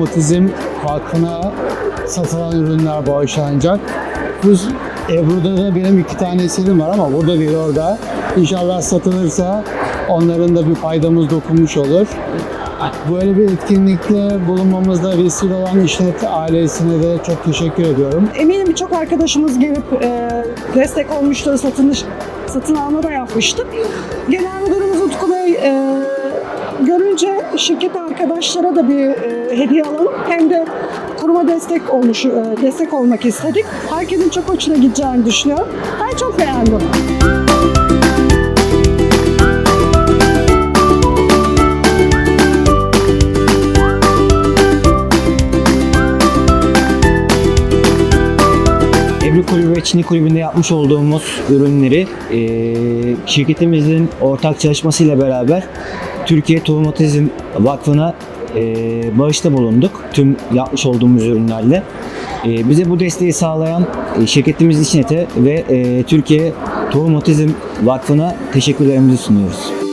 Otizm Vakfı'na satılan ürünler bağışlanacak. Bu Ebru'da da benim iki tane eserim var ama burada bir orada. İnşallah satılırsa onların da bir faydamız dokunmuş olur. Böyle bir etkinlikte bulunmamızda vesile olan işlet ailesine de çok teşekkür ediyorum. Eminim birçok arkadaşımız gelip e, destek olmuştur, satın, satın alma da yapmıştık. Genel Müdürümüz Utku Bey e, şirket arkadaşlara da bir e, hediye alalım. Hem de kuruma destek olmuş, e, destek olmak istedik. Herkesin çok hoşuna gideceğini düşünüyorum. Ben çok beğendim. Ebru Kulübü ve Çinli Kulübü'nde yapmış olduğumuz ürünleri eee, şirketimizin ortak çalışmasıyla beraber Türkiye Tohum Otizm Vakfı'na eee, bağışta bulunduk tüm yapmış olduğumuz ürünlerle. Eee, bize bu desteği sağlayan e, şirketimiz İçnet'e ve eee, Türkiye Tohum Otizm Vakfı'na teşekkürlerimizi sunuyoruz.